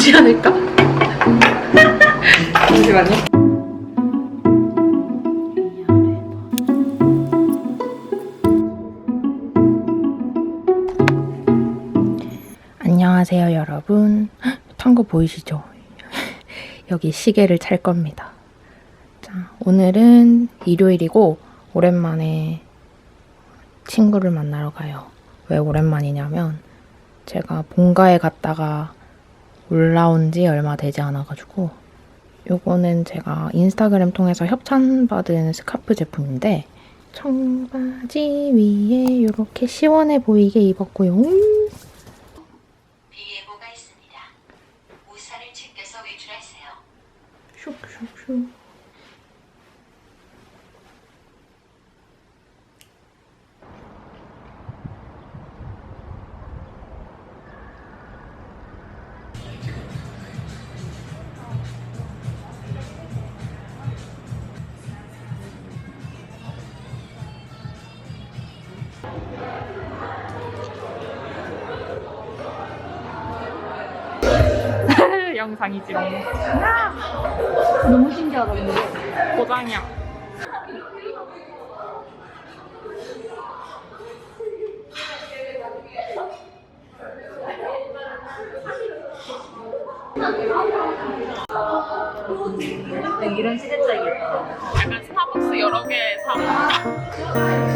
나오지 않을까? 잠시만요. 안녕하세요, 여러분. 탄거 보이시죠? 여기 시계를 찰 겁니다. 자, 오늘은 일요일이고, 오랜만에 친구를 만나러 가요. 왜 오랜만이냐면, 제가 본가에 갔다가 올라온 지 얼마 되지 않아가지고, 요거는 제가 인스타그램 통해서 협찬받은 스카프 제품인데, 청바지 위에 이렇게 시원해 보이게 입었고요. 영상이지롱. 너무 신기하다 근데 고장이야. 이런 시대짝이겠다 약간 스타벅스 여러 개 사. 나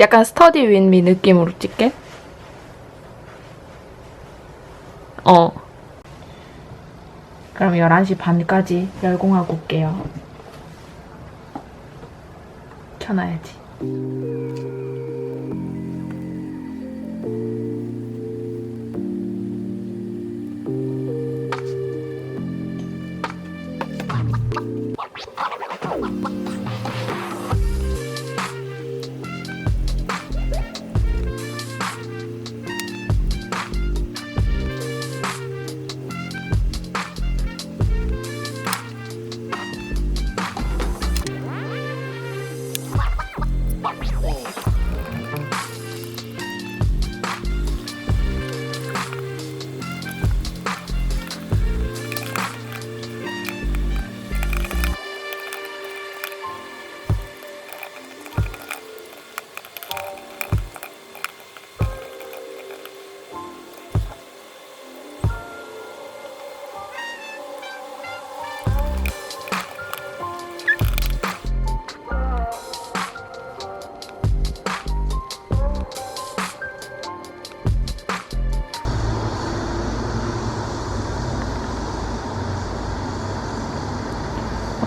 약간 스터디 윈미 느낌으로 찍게. 어. 그럼 11시 반까지 열공하고 올게요. 켜놔야지.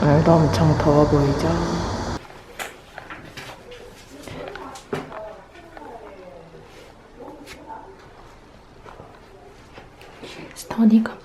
오늘도 엄청 더워 보이죠? 스터디 카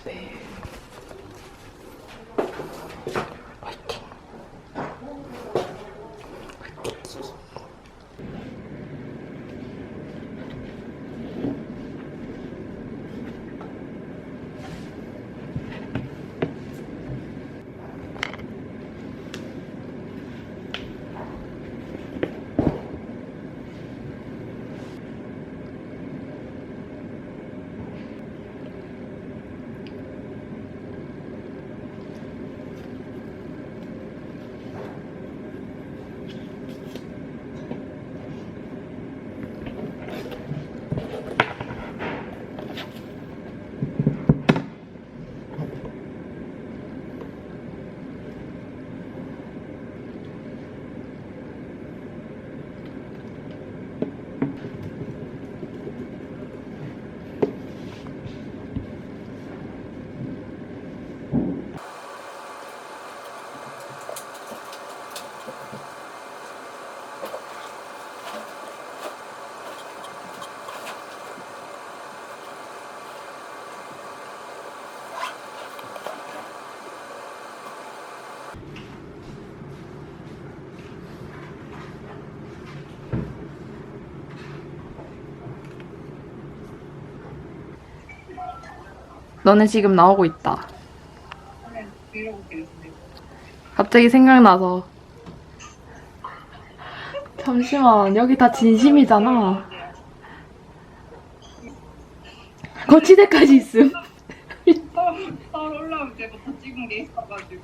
너네 지금 나오고 있다. 갑자기 생각나서. 잠시만, 여기 다 진심이잖아. 거치대까지 있음. 서울 올라올 때부터 찍은 게 있어가지고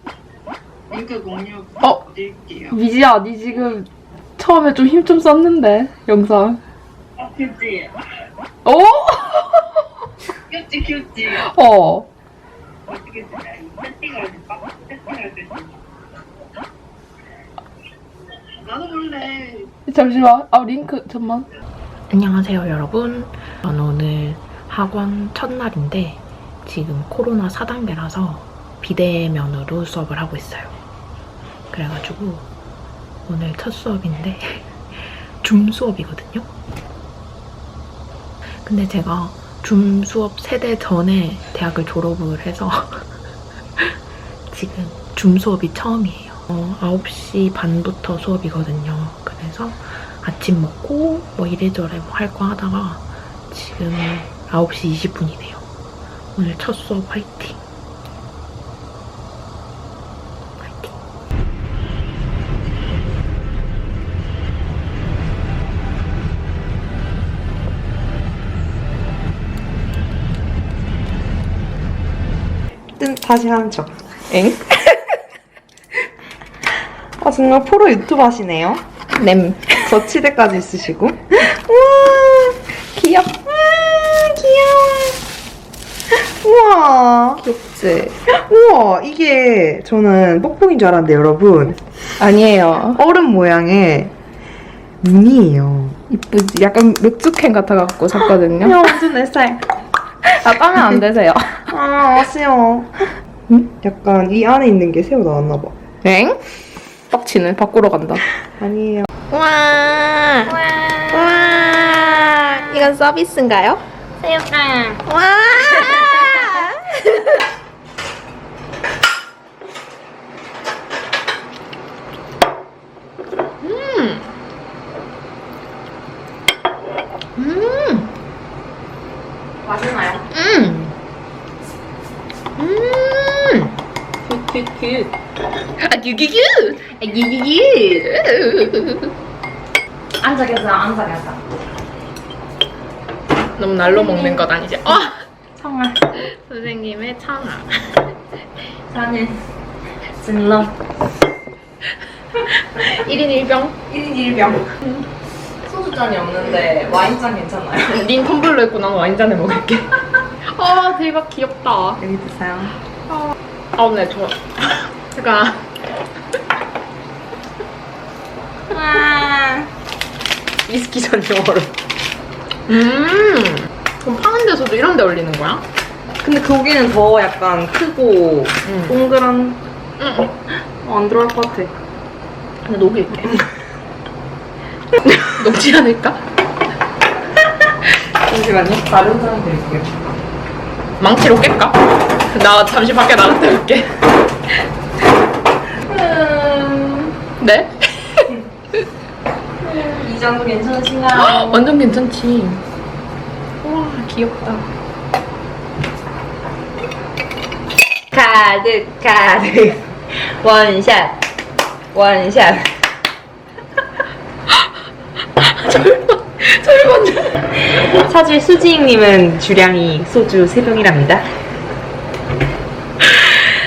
링크 공유 어, 드릴게요. 미지야, 니 지금 처음에 좀 힘 좀 썼는데, 영상. 아, 그치? 오? 큐지. 어. 어떻게? 세팅을? 세팅을 해줄까? 나도 몰래. 잠시만. 아, 링크, 잠만. 안녕하세요 여러분 저는 오늘 학원 첫날인데 지금 코로나 4단계라서 비대면으로 수업을 하고 있어요 그래가지고 오늘 첫 수업인데 줌 수업이거든요 근데 제가 줌 수업 세대 전에 대학을 졸업을 해서 지금 줌 수업이 처음이에요 어, 9시 반부터 수업이거든요 그래서 아침 먹고 뭐 이래저래 뭐 할 거 하다가 지금 9시 20분이네요. 오늘 첫 수업 화이팅. 뜬 다시 하는 척. 엥? 아 정말 프로 유튜브 하시네요. 냄. 거치대까지 있으시고. 우와 귀엽. 와 귀여워. 우와 귀엽지? 우와 이게 저는 뽁뽁인 줄 알았는데 여러분 아니에요. 얼음 모양의 무늬예요. 이쁘지? 약간 맥주캔 같아갖고 샀거든요. 야 완전 내 스타일. 아, 따면 안 되세요. 아 아쉬워. 약간 이 안에 있는 게 새우 나왔나 봐. 엥? 빡치네. 바꾸러 간다. 아니에요. 와. 와. 이건 서비스인가요? 새우깡. 와. 맛있나요? 음. 음. 큐큐큐. 아, 유기유. 아, 유기유. 앉아 계세요, 앉아 계세요. 너무 날로 먹는 것 아니지? 아! 청아. 선생님의 창아. 저는 진로. 1인 1병. 1인 1병. 소주잔이 없는데 와인잔 괜찮아요? 닌 텀블러 있고 난 와인잔에 먹을게. 아, 대박 귀엽다. 여기 드세요. 아, 네, 저. 잠깐. 와. 위스키 전용어로. 음. 그럼 파는 데서도 이런 데 올리는 거야? 근데 거기는 더 약간 크고 응. 동그란 응. 어, 안 들어갈 것 같아. 근데 녹일게. 녹지 않을까? 잠시만요. 다른 사람 드릴게요. 망치로 깰까? 나 잠시 밖에 나갔다 올게. 네? 이 정도 괜찮으신가요? 완전 괜찮지. 와, 귀엽다. 가득 가득 원샷 원샷. 사실 수지익님은 주량이 소주 3병이랍니다.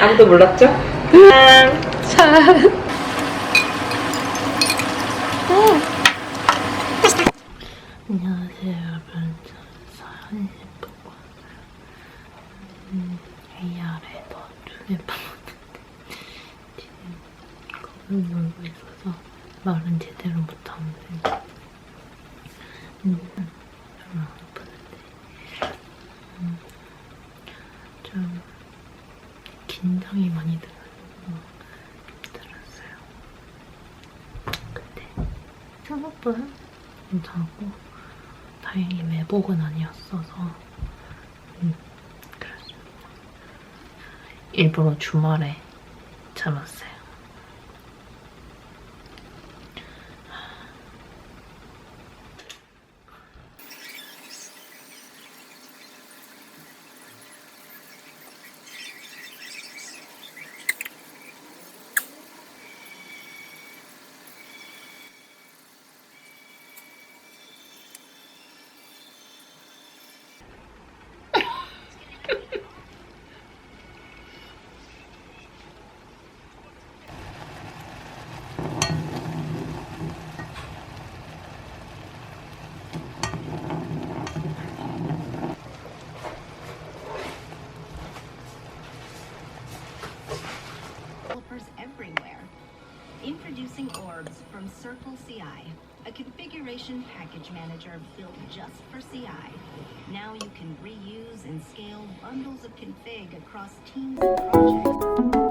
아무도 몰랐죠? 참. 안녕하세요 여러분 저는 음, 파묻는데 지금 겁을 물고 있어서 말은 제대로 못하는데 음, 별로 안 아프는데 음, 좀 긴장이 많이 돼가지고 들었어요 근데 생각보다 괜찮고 다행히 매복은 아니었어서 음, 그렇습니다. 일부러 주말에 참았어요. Package manager built just for CI. Now you can reuse and scale bundles of config across teams and projects.